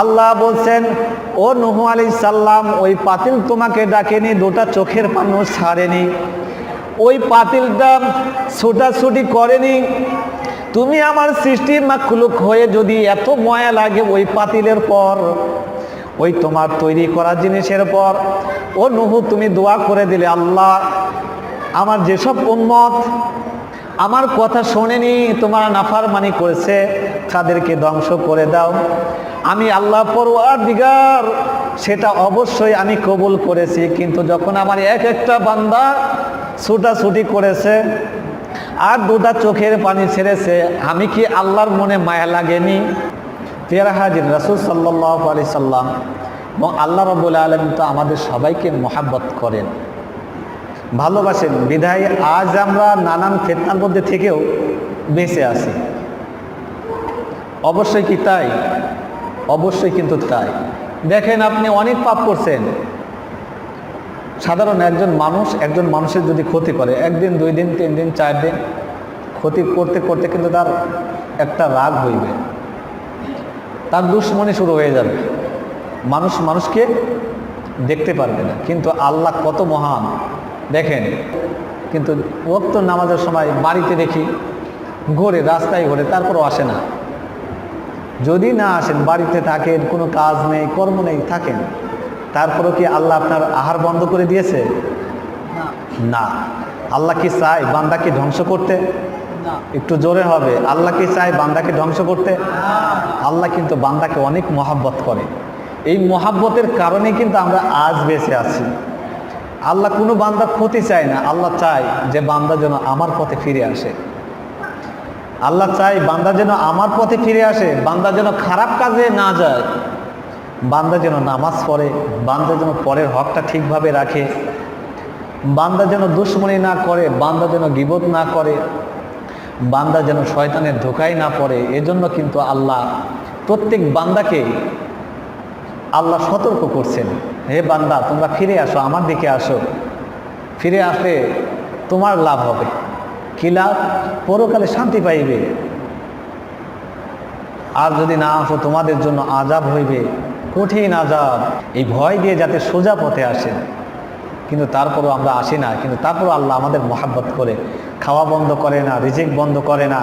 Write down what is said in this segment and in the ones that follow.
আল্লাহ বলছেন, ও নুহু আলি সাল্লাম ওই পাতিল তোমাকে ডাকেনি, দুটা চোখের পানু ছাড়েনি। ওই পাতিলটা ছুটাছুটি করেনি। তুমি আমার সৃষ্টি মাখলুক হয়ে যদি এত ময়া লাগে ওই পাতিলের পর, ওই তোমার তৈরি করা জিনিসের পর। ও নুহু, তুমি দোয়া করে দিলে, আল্লাহ, আমার যেসব উন্মত আমার কথা শোনেনি, তোমার নাফারমানি করেছে, তাদেরকে ধ্বংস করে দাও। আমি আল্লাহ পরোয়ার দিগার সেটা অবশ্যই আমি কবুল করেছি। কিন্তু যখন আমার এক একটা বান্দা ছুটাছুটি করেছে আর দুটা চোখের পানি ছেড়েছে, আমি কি আল্লাহর মনে মায়া লাগেনি? পেয়ারা হাজির রাসুল সাল্লাহ আলি সাল্লাম এবং আল্লাহ রবুল্লা আলম তো আমাদের সবাইকে মহাব্বত করেন। ভালোবাসেন। বিধায় আজ আমরা নানান ফেতনার মধ্যে থেকেও বেঁচে আছি। অবশ্যই কি তাই? অবশ্যই কিন্তু তাই। দেখেন আপনি অনেক পাপ করছেন। সাধারণ একজন মানুষ, একজন মানুষের যদি ক্ষতি করে, একদিন, দুই দিন, তিন দিন, চার দিন, ক্ষতি করতে করতে কিন্তু তার একটা রাগ হইবে। তার দুশ্মনী শুরু হয়ে যাবে। মানুষ মানুষকে দেখতে পারবে না। কিন্তু আল্লাহ কত মহান। দেখেন, কিন্তু ওক্ত নামাজের সময় বাড়িতে দেখি, ঘোরে, রাস্তায় ঘোরে, তারপরও আসে না। যদি না আসেন বাড়িতে থাকেন কোনো কাজ নেই কর্ম নেই থাকেন। তারপরও কি আল্লাহ আপনার আহার বন্ধ করে দিয়েছে? না। আল্লাহ কি চায় বান্দাকে ধ্বংস করতে? একটু জোরে হবে। আল্লাহ কি চায় বান্দাকে ধ্বংস করতে? আল্লাহ কিন্তু বান্দাকে অনেক মহাব্বত করে। এই মহাব্বতের কারণে কিন্তু আমরা আজ বেঁচে আছি। আল্লাহ কোনো বান্দা ক্ষতি চায় না। আল্লাহ চায় যে বান্দা যেন আমার পথে ফিরে আসে। আল্লাহ চাই বান্দা যেন আমার পথে ফিরে আসে, বান্দা যেন খারাপ কাজে না যায়। বান্দা যেন নামাজ পড়ে, বান্দা যেন পরের হকটা ঠিকভাবে রাখে। বান্দা যেন দুশ্মনী না করে, বান্দা যেন গিবত না করে। বান্দা যেন শয়তানের ধোকায় না পড়ে, এজন্য কিন্তু আল্লাহ প্রত্যেক বান্দাকে আল্লাহ সতর্ক করছেন। হে বান্দা, তোমরা ফিরে আসো, আমার দিকে আসো। ফিরে আসলে তোমার লাভ হবে। কি লাভ পরকালে শান্তি পাইবে। আর যদি না আসো, তোমাদের জন্য আজাব হইবে, কঠিন আজাব। এই ভয় দিয়ে যাতে সোজা পথে আসেন কিন্তু তারপরও আমরা আসি না। কিন্তু তারপরও আল্লাহ আমাদের মহাব্বত করে। খাওয়া বন্ধ করে না, রিজিক বন্ধ করে না,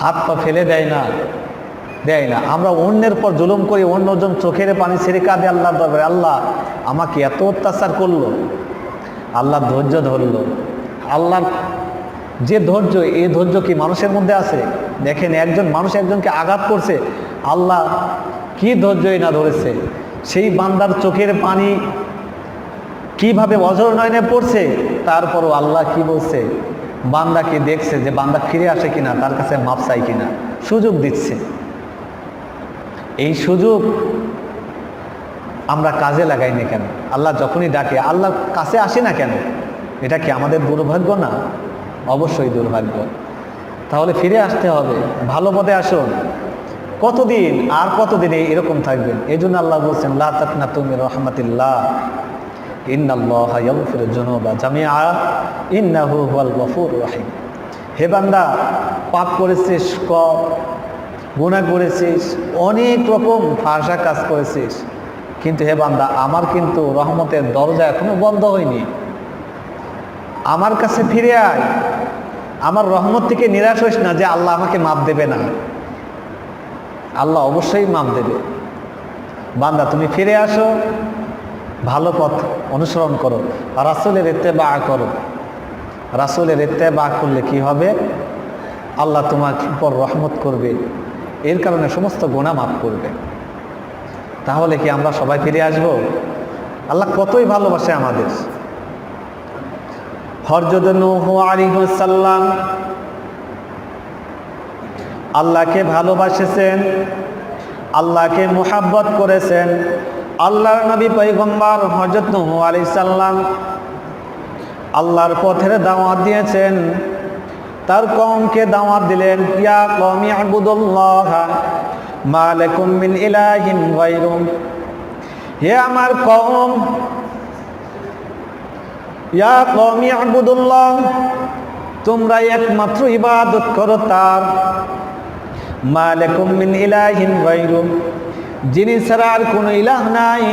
হাত পা ফেলে দেয় না দেয় না। আমরা অন্যের পর জুলুম করি, অন্যজন চোখের পানি ছেড়ে কাঁদে আল্লাহ দরবারে। আল্লাহ আমাকে এত অত্যাচার করল, আল্লাহ ধৈর্য ধরল। আল্লাহর যে ধৈর্য, এই ধৈর্য কি মানুষের মধ্যে আছে? দেখেন, একজন মানুষ একজনকে আঘাত করছে, আল্লাহ কি ধৈর্যই না ধরেছে? সেই বান্দার চোখের পানি কীভাবে অজর নয়নে পড়ছে? তারপরও আল্লাহ কি বলছে? বান্দাকে দেখছে যে বান্দা ফিরে আসে কিনা, তার কাছে মাপ চাই কিনা? সুযোগ দিচ্ছে। এই সুযোগ আমরা কাজে লাগাই না কেন? আল্লাহ যখনই ডাকে, আল্লাহ কাছে আসে না কেন? এটা কি আমাদের দুর্ভাগ্য না? অবশ্যই দুর্ভাগ্য। তাহলে ফিরে আসতে হবে। ভালো পথে আসুন। কতদিন আর কতদিন এরকম থাকবেন? এই জন্য আল্লাহ বলছেন, লা তাকনা তুমি রহমতুল্লাহ। হে বান্দা, পাপ করেছিস গুনাহ করেছিস, অনেক রকম ভাষা কাজ করেছিস। কিন্তু হে বান্দা, আমার কিন্তু রহমতের দরজা এখনও বন্ধ হয়নি। আমার কাছে ফিরে আয়। আমার রহমত থেকে নিরাশ হইস না যে আল্লাহ আমাকে মাপ দেবে না। আল্লাহ অবশ্যই মাপ দেবে। বান্দা, তুমি ফিরে আসো, ভালো পথ অনুসরণ করো, রাসুলের এতে বা করো। রাসুলের এতে বা করলে কি হবে? আল্লাহ তোমার উপর রহমত করবে, এর কারণে সমস্ত গোনা মাফ করবে। তাহলে কি আমরা সবাই ফিরে আসব? আল্লাহ কতই ভালোবাসে আমাদের। হরজদ সাল্লাম আল্লাহকে ভালোবাসেছেন, আল্লাহকে মোহাব্বত করেছেন। আল্লাহর নবী পৈগম্বর হজরত নহু আলি সাল্লাম আল্লাহর পথের দাওয়াত দিয়েছেন। তার কমকে দাওয়াত দিলেন, ইয়া কমি আবুদুল্লাহ মালাকুম মিন ইলাহিন গায়রুম। হে আমার কম ইয়া কমি আবুদুল্লাহ তোমরা একমাত্র ইবাদত করো তার। মালাকুম মিন ইলাহিন গায়রুম, যিনি ছাড়া আর কোনো ইলাহ নাই,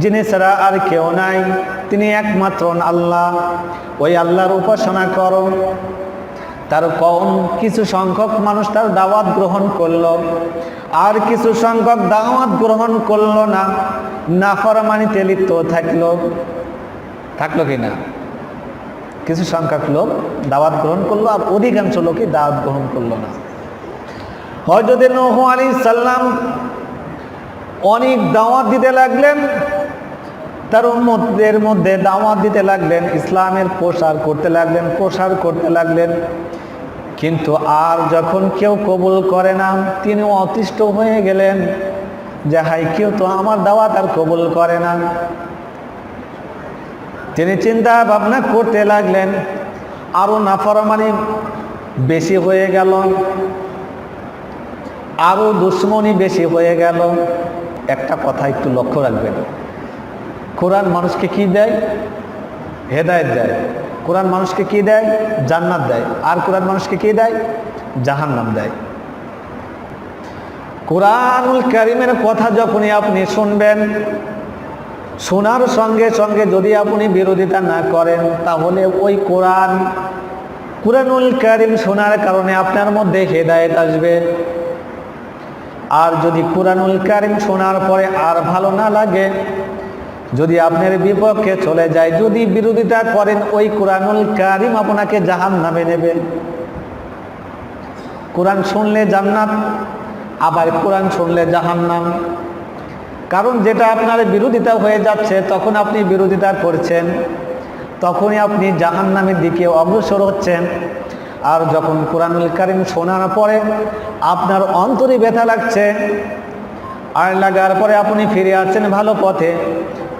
যিনি ছাড়া আর কেউ নাই, তিনি একমাত্র আল্লাহ। ওই আল্লাহর উপাসনা করো। তার কম কিছু সংখ্যক মানুষ তার দাওয়াত গ্রহণ করল, আর কিছু সংখ্যক দাওয়াত গ্রহণ করল না, নাফরমানিতে লিপ্ত থাকল। থাকল কি না কিছু সংখ্যক লোক দাওয়াত গ্রহণ করল আর অধিকাংশ লোকই দাওয়াত গ্রহণ করল না। হজরত নহ আলী সাল্লাম অনেক দাওয়াত দিতে লাগলেন, তার উম্মতদের মধ্যে দাওয়াত দিতে লাগলেন, ইসলামের প্রসার করতে লাগলেন, প্রসার করতে লাগলেন। কিন্তু আর যখন কেউ কবুল করে না, তিনি অতিষ্ঠ হয়ে গেলেন যে হাই কেউ তো আমার দাওয়াত আর কবুল করে না। তিনি চিন্তা ভাবনা করতে লাগলেন আরও নাফরমানি বেশি হয়ে গেল আরও দুশ্মনী বেশি হয়ে গেল। একটা কথা একটু লক্ষ্য রাখবেন, কোরআন মানুষকে কি দেয়? হেদায়ত দেয়। কোরআন মানুষকে কি দেয়? জান্নাত দেয়। আর কোরআন মানুষকে কি দেয়? জাহান্নাম দেয়। কোরআনুল কারিমের কথা যখনই আপনি শুনবেন শোনার সঙ্গে সঙ্গে যদি আপনি বিরোধিতা না করেন, তাহলে ওই কোরআন, কোরআনুল কারিম শোনার কারণে আপনার মধ্যে হেদায়েত আসবে। আর যদি কোরআনুল কারিম শোনার পরে আর ভালো না লাগে, যদি আপনার বিপক্ষে চলে যায়, যদি বিরোধিতা করেন, ওই কোরআনুল কারিম আপনাকে জাহান নামে নেবে। কোরআন শুনলে জান্নাত, আবার কোরআন শুনলে জাহান্নাম। কারণ যেটা আপনার বিরোধিতা হয়ে যাচ্ছে, তখন আপনি বিরোধিতা করছেন, তখনই আপনি জাহান্নামের দিকে অগ্রসর হচ্ছেন। আর যখন কোরআনুল কারিম শোনার পরে আপনার অন্তরে ব্যথা লাগছে, আর লাগার পরে আপনি ফিরে আসছেন ভালো পথে,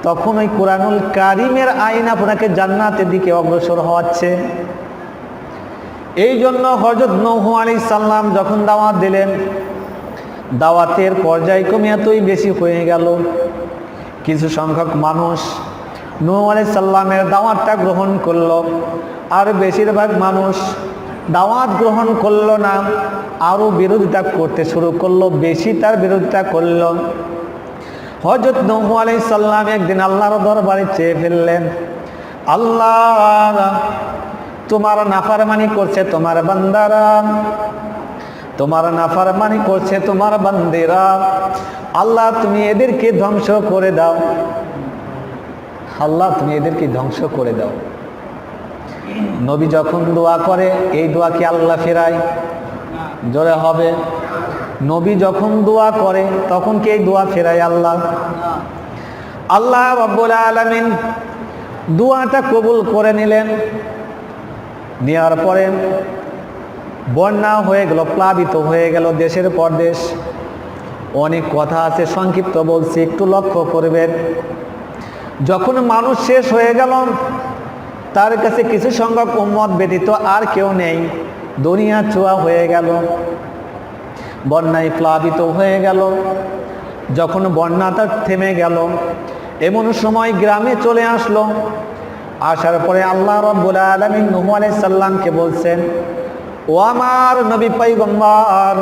তখন ওই কোরআনুল কারিমের আইন আপনাকে জান্নাতের দিকে অগ্রসর হওয়াচ্ছে। এই জন্য হজরত নৌহ আলী সাল্লাম যখন দাওয়াত দিলেন দাওয়াতের পর্যায়ক্রমে এতই বেশি হয়ে গেল। কিছু সংখ্যক মানুষ নৌ আলি সাল্লামের দাওয়াতটা গ্রহণ করল, আর বেশিরভাগ মানুষ দাওয়াত গ্রহণ করল না, আরও বিরোধিতা করতে শুরু করল, বেশি তার বিরোধিতা করল। হজরত নহু আলাই সাল্লাম একদিন আল্লাহর দরবারে চেয়ে ফেললেন, আল্লাহ, তোমার নাফারমানি করছে তোমার বান্দারা তোমার নাফারমানি করছে তোমার বান্দেরা। আল্লাহ, তুমি এদেরকে ধ্বংস করে দাও। আল্লাহ, তুমি এদেরকে ধ্বংস করে দাও। নবী যখন দোয়া করে, এই দোয়া কি আল্লাহ ফেরায়? জোরে হবে। নবী যখন দোয়া করে, তখন কি এই দোয়া ফেরায় আল্লাহ? আল্লাহ রব্বুল আলমিন দোয়াটা কবুল করে নিলেন। নেওয়ার পরে বন্যা হয়ে গেল, প্লাবিত হয়ে গেল দেশের পর দেশ অনেক কথা আছে, সংক্ষিপ্ত বলছি, একটু লক্ষ্য করবেন। যখন মানুষ শেষ হয়ে গেল, তার কাছে কিছু সংখ্যক উম্মত ব্যতীত আর কেউ নেই। দুনিয়া চোয়া হয়ে গেল। বন্যায় প্লাবিত হয়ে গেল। যখন বন্যাটা থেমে গেল, এমন সময় গ্রামে চলে আসলো। আসার পরে আল্লাহ রব্বুল আলমিন নুহু আলাই সাল্লামকে বলছেন ও আমার নবী পাইগম্বর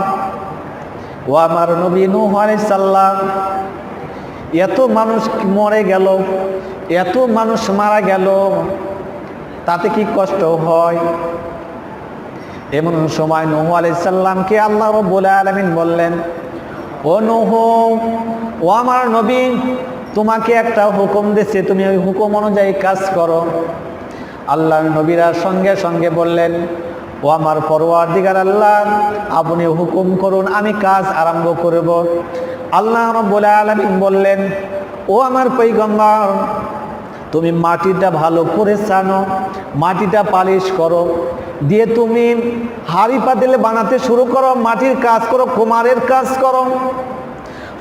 ও আমার নবী নুহু সাল্লাম এত মানুষ মরে গেল, এত মানুষ মারা গেল, তাতে কি কষ্ট হয়? এমন সময় নহু আলাইসাল্লামকে আল্লাহ রব্বুল আলমিন বললেন, ও নহু, ও আমার নবী, তোমাকে একটা হুকুম দিচ্ছে তুমি ওই হুকুম অনুযায়ী কাজ করো। আল্লাহর নবীরা সঙ্গে সঙ্গে বললেন ও আমার পরোয়ার দিগার আল্লাহ, আপনি হুকুম করুন, আমি কাজ আরম্ভ করব। আল্লাহ রব্বুল আলমিন বললেন, ও আমার পৈগম্বর, তুমি মাটিটা ভালো করে ছানো মাটিটা পালিশ করো, দিয়ে তুমি হাড়ি পাতিলে বানাতে শুরু করো, মাটির কাজ করো, কুমারের কাজ করো।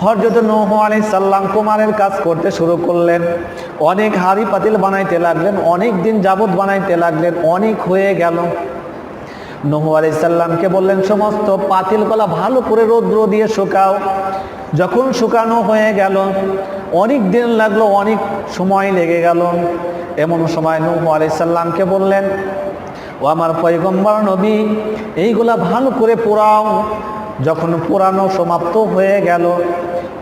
হরজত নৌহ আলী সাল্লাম কুমারের কাজ করতে শুরু করলেন। অনেক হাড়ি পাতিল বানাইতে লাগলেন, অনেক দিন যাবত বানাইতে লাগলেন, অনেক হয়ে গেল। নহু আলি সাল্লামকে বললেন, সমস্ত পাতিল কলা ভালো করে রৌদ্র দিয়ে শুকাও। যখন শুকানো হয়ে গেল, অনেক দিন লাগল, অনেক সময় লেগে গেল। এমন সময় নহু আলি সাল্লামকে বললেন, ও আমার পয়গম্বর নবী, এইগুলা ভালো করে পোড়াও। যখন পোড়ানো সমাপ্ত হয়ে গেল,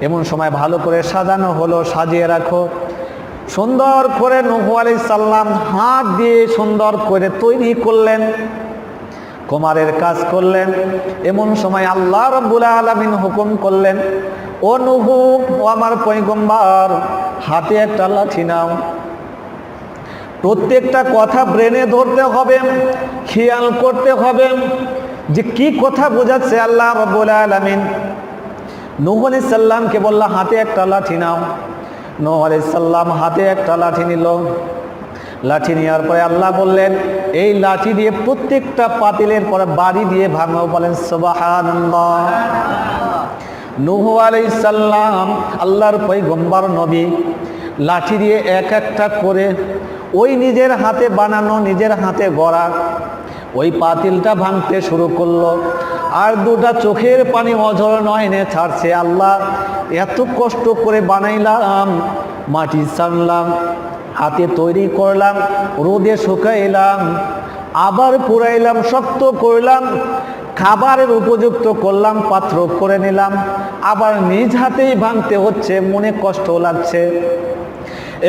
এমন সময় ভালো করে সাজানো হলো, সাজিয়ে রাখো। সুন্দর করে নহু আলি সাল্লাম হাত দিয়ে সুন্দর করে তৈরি করলেন। কুমারের কাজ করলেন, এমন সময় আল্লাহ রব্বুল আলমিন হুকুম করলেন, ও নুহু, ও আমার পৈগম্বার হাতে একটা লাঠি নাও। প্রত্যেকটা কথা ব্রেনে ধরতে হবে, খেয়াল করতে হবে যে কি কথা বোঝাচ্ছে আল্লাহ রব্বুল আলমিন। নূহ আলি সাল্লামকে বলল, হাতে একটা লাঠি নাও। নূহ আলি সাল্লাম হাতে একটা লাঠি নিল। লাঠি নেওয়ার পরে আল্লাহ বললেন, এই লাঠি দিয়ে প্রত্যেকটা পাতিলের পরে বাড়ি দিয়ে ভাঙাও। বলেন, সুবহানাল্লাহ। নূহ আলাইহিস সালাম, আল্লাহর পয়গম্বর নবী, লাঠি দিয়ে এক একটা করে ওই নিজের হাতে বানানো, নিজের হাতে গড়া, ওই পাতিলটা ভাঙতে শুরু করল। আর দুটা চোখের পানি অঝর নয়নে ছাড়ছে। আল্লাহ এত কষ্ট করে বানাইলাম, মাটি ছাড়লাম। হাতে তৈরি করলাম, রোদে শুকাইলাম, আবার পুরাইলাম, শক্ত করলাম, খাবারের উপযুক্ত করলাম, পাত্র করে নিলাম। আবার নিজ হাতেই ভাঙতে হচ্ছে, মনে কষ্ট লাগছে।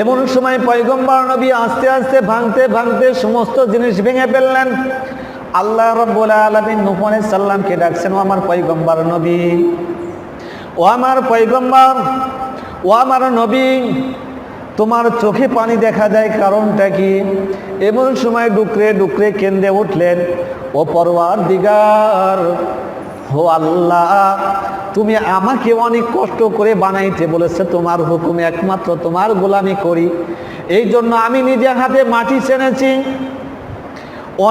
এমন সময় পয়গম্বর নবী আস্তে আস্তে ভাঙতে ভাঙতে সমস্ত জিনিস ভেঙে ফেললেন। আল্লাহ রব্বুল আলমিন আলাইহিস সাল্লামকে ডাকছেন, ও আমার পয়গম্বর নবী, ও আমার পয়গম্বর, ও আমার নবী তোমার চোখে পানি দেখা যায় কারণটা কি? এমন সময় ডুকরে ডুকরে কেন্দ্রে উঠলেন, ও পরওয়ার দিগার হো আল্লাহ, তুমি আমাকে অনেক কষ্ট করে বানাইতে বলেছে, তোমার হুকুমে একমাত্র তোমার গোলামি করি। এই জন্য আমি নিজে হাতে মাটি চেনেছি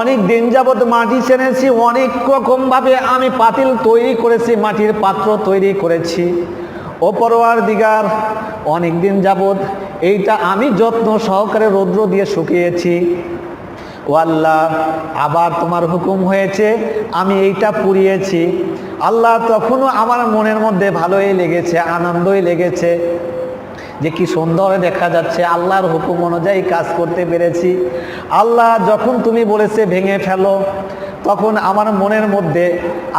অনেক দিন যাবৎ মাটি চেনেছি অনেক রকমভাবে আমি পাতিল তৈরি করেছি, মাটির পাত্র তৈরি করেছি। ওপরওয়ার দিগার অনেক দিন যাবৎ এইটা আমি যত্ন সহকারে রৌদ্র দিয়ে শুকিয়েছি। ও আল্লাহ আবার তোমার হুকুম হয়েছে, আমি এইটা পুড়িয়েছি। আল্লাহ তখনও আমার মনের মধ্যে ভালোই লেগেছে, আনন্দই লেগেছে। যে কি সুন্দর দেখা যাচ্ছে, আল্লাহর হুকুম অনুযায়ী কাজ করতে পেরেছি। আল্লাহ যখন তুমি বলেছে ভেঙে ফেলো তখন আমার মনের মধ্যে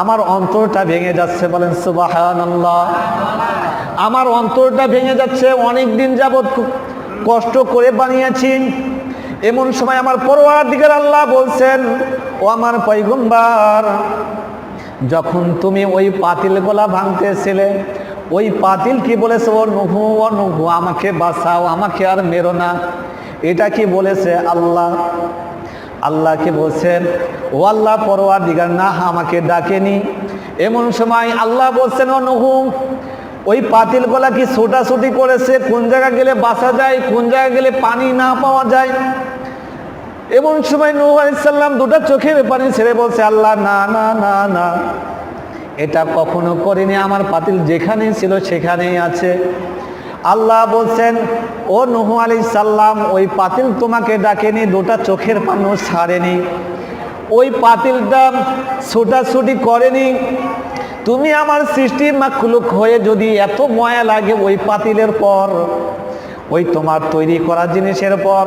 আমার অন্তরটা ভেঙে যাচ্ছে, বলেন সুবাহান আমার অন্তরটা ভেঙে যাচ্ছে অনেক দিন যাবৎ কষ্ট করে বানিয়েছি। এমন সময় আমার পরোয়ার দিকের আল্লাহ বলছেন, ও আমার পৈগম্বার যখন তুমি ওই পাতিল গোলা ভাঙতেছিলে, ওই পাতিল কি বলেছে, ও নুহু ও নুহু, আমাকে বাঁচাও, আমাকে আর মেরো না। এটা কি বলেছে আল্লাহ? আল্লাহ কি বলছেন, ও আল্লাহ পরোয়ার দিগার না, আমাকে ডাকেনি। এমন সময় আল্লাহ বলছেন, ও ওই পাতিল গোলা কি ছোটাছুটি করেছে? কোন জায়গা গেলে বাঁচা যায়, কোন জায়গা গেলে পানি না পাওয়া যায়? এমন সময় নূহ আলাইসাল্লাম দুটা চোখের পানি ছেড়ে বলছে, আল্লাহ, না না না না, এটা কখনো করিনি। আমার পাতিল যেখানে ছিল সেখানেই আছে। আল্লাহ বলছেন, ও নুহু আলি সাল্লাম ওই পাতিল তোমাকে ডাকেনি, দুটা চোখের পানও ছাড়েনি। ওই পাতিলটা ছোটাছুটি করেনি। তুমি আমার সৃষ্টি মাখলুক হয়ে যদি এত ময়া লাগে ওই পাতিলের পর, ওই তোমার তৈরি করা জিনিসের পর,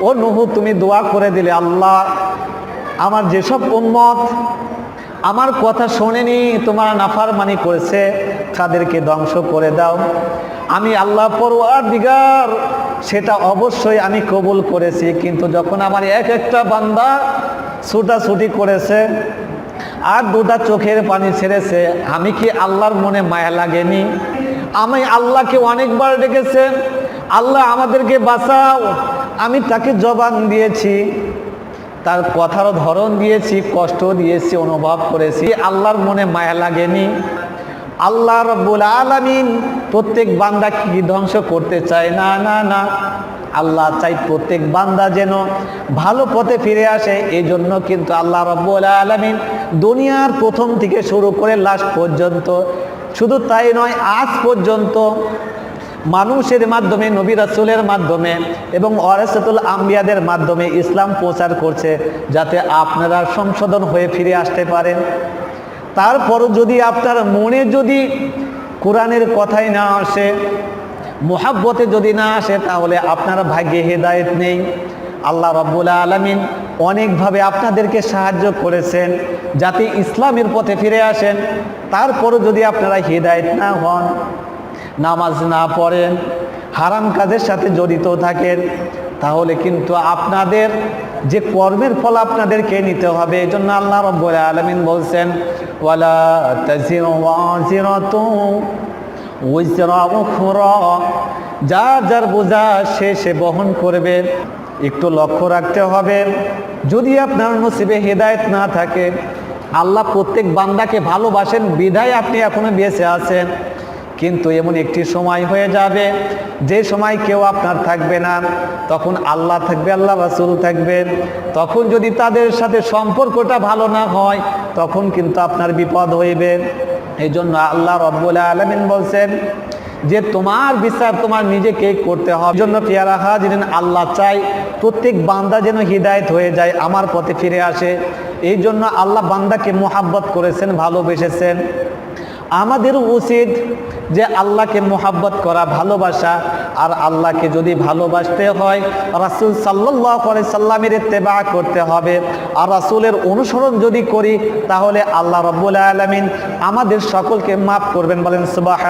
ও নুহু, তুমি দোয়া করে দিলে, আল্লাহ, আমার যেসব উম্মত আমার কথা শোনেনি, তোমার নাফারমানি করেছে, তাদেরকে ধ্বংস করে দাও। আমি আল্লাহ পরওয়ার দিগার সেটা অবশ্যই আমি কবুল করেছি। কিন্তু যখন আমার এক একটা বান্দা ছুটাছুটি করেছে আর দুটা চোখের পানি ছেড়েছে, আমি কি আল্লাহর মনে মায়া লাগেনি? আমি আল্লাহকে অনেকবার ডেকেছে, আল্লাহ আমাদেরকে বাঁচাও, আমি তাকে জবান দিয়েছি, তার কথার ধরন দিয়েছি, কষ্ট দিয়েছি, অনুভব করেছি, আল্লাহর মনে মায়া লাগেনি? আল্লাহ রব্বুল আলমিন প্রত্যেক বান্দা কি ধ্বংস করতে চায়? না না না। আল্লাহ চাই প্রত্যেক বান্দা যেন ভালো পথে ফিরে আসে। এই জন্য কিন্তু আল্লাহ রব্বুল আলমিন দুনিয়ার প্রথম থেকে শুরু করে লাস্ট পর্যন্ত, শুধু তাই নয়, আজ পর্যন্ত মানুষের মাধ্যমে, নবী রাসুলের মাধ্যমে এবং অরেসাতুল আম্বিয়াদের মাধ্যমে ইসলাম প্রচার করছে, যাতে আপনারা সংশোধন হয়ে ফিরে আসতে পারেন। তারপরও যদি আপনার মনে যদি কোরআনের কথাই না আসে, মোহাব্বতে যদি না আসে, তাহলে আপনার ভাগ্যে হেদায়েত নেই। আল্লাহ রব্বুল আলমিন অনেকভাবে আপনাদেরকে সাহায্য করেছেন যাতে ইসলামের পথে ফিরে আসেন। তারপরও যদি আপনারা হেদায়েত না হন, নামাজ না পড়েন, হারাম কাজের সাথে জড়িত থাকেন তাহলে কিন্তু আপনাদের যে কর্মের ফল আপনাদেরকে নিতে হবে এই জন্য আল্লাহ রব্বুল আলমিন বলছেন যার যার বোঝা সে সে বহন করবে, একটু লক্ষ্য রাখতে হবে। যদি আপনার নসিবে হেদায়ত না থাকে, আল্লাহ প্রত্যেক বান্দাকে ভালোবাসেন, বিধায় আপনি এখনও বেঁচে আছেন। কিন্তু এমন একটি সময় হয়ে যাবে, যে সময় কেউ আপনার থাকবে না, তখন আল্লাহ থাকবে, আল্লাহ রাসুল থাকবেন তখন যদি তাদের সাথে সম্পর্কটা ভালো না হয়, তখন কিন্তু আপনার বিপদ হইবে। এই জন্য আল্লাহ রব্বুল আলমিন বলছেন যে, তোমার বিচার তোমার নিজেকে করতে হবে। জন্য পেয়ারা হাজিরিন, আল্লাহ চাই প্রত্যেক বান্দা যেন হৃদায়ত হয়ে যায়, আমার পথে ফিরে আসে। এই জন্য আল্লাহ বান্দাকে মোহাব্বত করেছেন, ভালোবেসেছেন। আমাদের উচিত যে আল্লাহকে মোহাব্বত করা, ভালোবাসা, আর আল্লাহকে যদি ভালোবাসতে হয়, রাসুল সাল্লাহ সাল্লামের তেবা করতে হবে। আর রাসুলের অনুসরণ যদি করি, তাহলে আল্লাহ রব্বুল আলমিন আমাদের সকলকে মাফ করবেন বলেন সুবাহ